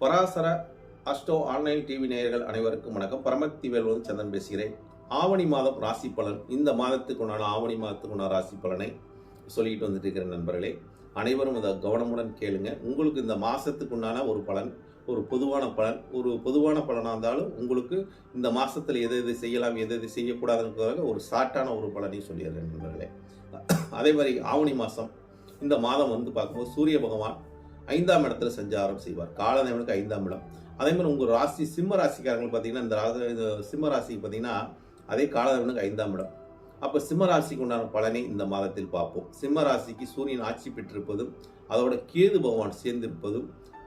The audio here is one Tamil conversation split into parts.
பராசர அஷ்டோ ஆன்லைன் டிவி நேயர்கள் அனைவருக்கும் வணக்கம். பரமத்தி வேல்வன் சந்தன் பேசுகிறேன். ஆவணி மாதம் ராசி பலன். இந்த மாதத்துக்கு உண்டான ஆவணி மாதத்துக்கு உண்டான ராசி பலனை சொல்லிட்டு வந்துட்டு இருக்கிற நண்பர்களே. அனைவரும் அதை கவனமுடன் கேளுங்க. உங்களுக்கு இந்த மாதத்துக்குண்டான ஒரு பலன் ஒரு பொதுவான பலன் ஒரு பொதுவான பலனாக இருந்தாலும் உங்களுக்கு இந்த மாதத்தில் எது எது செய்யலாம் எது எது செய்யக்கூடாதுன்றதுக்காக ஒரு ஷார்ட்டான ஒரு பலனையும் சொல்லிடுறேன் நண்பர்களே. அதே மாதிரி ஆவணி மாதம் இந்த மாதம் வந்து பார்க்கும்போது சூரிய பகவான் ஐந்தாம் இடத்துல சஞ்சாரம் செய்வார். காலதேவனுக்கு ஐந்தாம் இடம். அதே மாதிரி உங்கள் ராசி சிம்ம ராசிக்காரங்களுக்கு பார்த்தீங்கன்னா இந்த ராசி சிம்ம ராசிக்கு பார்த்தீங்கன்னா அதே காலதேவனுக்கு ஐந்தாம் இடம். அப்போ சிம்ம ராசிக்கு உண்டான பலனை இந்த மாதத்தில் பார்ப்போம். சிம்ம ராசிக்கு சூரியன் ஆட்சி பெற்றிருப்பதும் அதோட கேது பகவான் சேர்ந்திருப்பதும்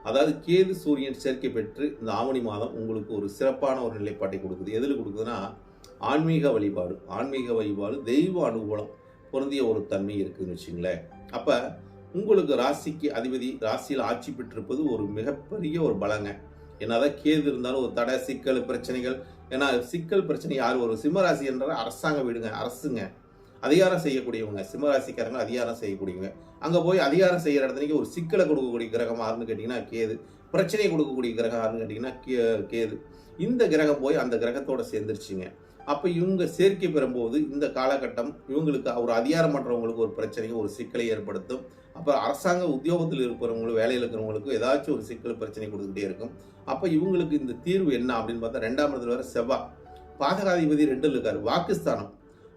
அதாவது கேது சூரியன் சேர்க்கை பெற்று இந்த ஆவணி மாதம் உங்களுக்கு ஒரு சிறப்பான ஒரு நிலைப்பாட்டை கொடுக்குது. எதில் கொடுக்குதுன்னா ஆன்மீக வழிபாடு. ஆன்மீக வழிபாடு தெய்வ அனுகூலம் பொருந்திய ஒரு தன்மை இருக்குதுன்னு வச்சுங்களேன் அப்போ உங்களுக்கு ராசிக்கு அதிபதி ராசியில் ஆட்சி பெற்றிருப்பது ஒரு மிகப்பெரிய ஒரு பலங்க. என்னதான் கேது இருந்தாலும் ஒரு தடை சிக்கல் பிரச்சனைகள். ஏன்னா சிக்கல் பிரச்சனை யார்? வரும் சிம்மராசி என்ற அரசாங்க வீடுங்க அரசுங்க. அதிகாரம் செய்யக்கூடியவங்க சிம்மராசிக்காரங்க அதிகாரம் செய்யக்கூடியவங்க. அங்கே போய் அதிகாரம் செய்கிற இடத்துக்கு ஒரு சிக்கலை கொடுக்கக்கூடிய கிரகம் யாருன்னு கேட்டிங்கன்னா கேது. பிரச்சனையை கொடுக்கக்கூடிய கிரகம் யாருன்னு கேட்டிங்கன்னா கே கேது. இந்த கிரகம் போய் அந்த கிரகத்தோட சேர்ந்துருச்சுங்க. அப்போ இவங்க சேர்க்கை பெறும்போது இந்த காலகட்டம் இவங்களுக்கு ஒரு அதிகாரம் பண்ணுறவங்களுக்கு ஒரு பிரச்சனையை ஒரு சிக்கலை ஏற்படுத்தும். அப்போ அரசாங்க உத்தியோகத்தில் இருக்கிறவங்களும் வேலையில் இருக்கிறவங்களுக்கும் ஏதாச்சும் ஒரு சிக்கல் பிரச்சனை கொடுத்துக்கிட்டே இருக்கும். அப்போ இவங்களுக்கு இந்த தீர்வு என்ன அப்படின்னு பார்த்தா ரெண்டாம் இடத்துல வர செவ்வா. பாதகாதிபதி ரெண்டில் இருக்கார். வாக்குஸ்தானம்.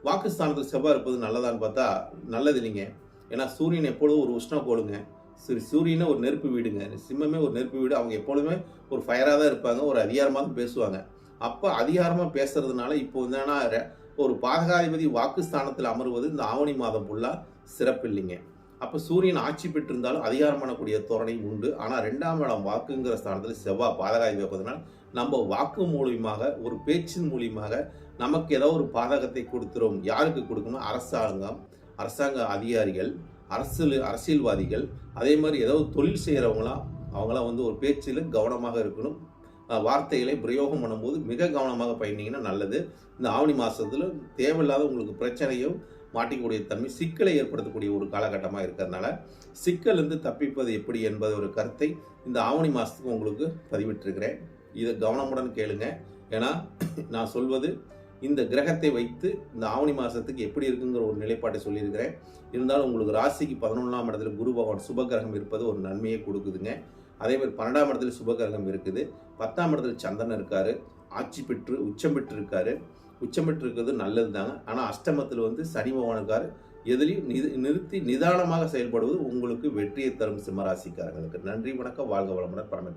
வாக்குஸ்தானத்தில் செவ்வாய் இருப்பது நல்லதான்னு பார்த்தா நல்லது இல்லைங்க. ஏன்னா சூரியன் எப்பொழுதும் ஒரு உஷ்ண போடுங்க சரி சூரியனை ஒரு நெருப்பு வீடுங்க. சிம்மமே ஒரு நெருப்பு வீடு. அவங்க எப்பொழுதுமே ஒரு ஃபயராக தான் இருப்பாங்க. ஒரு அதிகாரமாக தான் பேசுவாங்க. அப்போ அதிகாரமாக பேசுறதுனால இப்போ என்னன்னா ஒரு பாதகாதிபதி வாக்குஸ்தானத்தில் அமர்வது இந்த ஆவணி மாதம் ஃபுல்லாக சிறப்பு இல்லைங்க அப்போ சூரியன் ஆட்சி பெற்றிருந்தாலும் அதிகாரம் பண்ணக்கூடிய தோரணை உண்டு. ஆனால் ரெண்டாம் இடம் வாக்குங்கிற ஸ்தானத்தில் செவ்வாய் பாதகாய் வைப்பதனால் நம்ம வாக்கு மூலியமாக ஒரு பேச்சின் மூலியமாக நமக்கு ஏதோ ஒரு பாதகத்தை கொடுத்துரும் யாருக்கு கொடுக்கணும்? அரசாங்கம் அரசாங்க அதிகாரிகள் அரசியல் அரசியல்வாதிகள். அதே மாதிரி ஏதோ தொழில் செய்கிறவங்களாம் அவங்களாம் வந்து ஒரு பேச்சில் கவனமாக இருக்கணும். வார்த்தைகளை பிரயோகம் பண்ணும்போது மிக கவனமாக பயணிங்கன்னா நல்லது. இந்த ஆவணி மாதத்தில் தேவையில்லாத உங்களுக்கு பிரச்சனையும் மாட்டிக்கூடிய தன்மை சிக்கலை ஏற்படுத்தக்கூடிய ஒரு காலகட்டமாக இருக்கிறதுனால சிக்கல் இருந்து தப்பிப்பது எப்படி என்பது ஒரு கருத்தை இந்த ஆவணி மாதத்துக்கு உங்களுக்கு பதிவிட்டிருக்கிறேன். இதை கவனமுடன் கேளுங்க. ஏன்னா நான் சொல்வது இந்த கிரகத்தை வைத்து இந்த ஆவணி மாதத்துக்கு எப்படி இருக்குங்கிற ஒரு நிலைப்பாட்டை சொல்லியிருக்கிறேன். இருந்தாலும் உங்களுக்கு ராசிக்கு பதினொன்றாம் இடத்துல குரு பகவான் சுபகிரகம் இருப்பது ஒரு நன்மையை கொடுக்குதுங்க. அதே மாதிரி பன்னெண்டாம் இடத்துல சுபகிரகம் இருக்குது. பத்தாம் இடத்துல சந்திரன் இருக்காரு. ஆட்சி பெற்று உச்சம் பெற்று இருக்காரு உச்சமிட்டு இருக்கிறது நல்லது தாங்க ஆனால் அஷ்டமத்தில் வந்து சனிபவனுக்காரன் எதிலையும் நிது நிறுத்தி நிதானமாக செயல்படுவது உங்களுக்கு வெற்றியை தரும் சிம்மராசிக்காரங்களுக்கு நன்றி வணக்கம் வாழ்க வளமுடன் பரம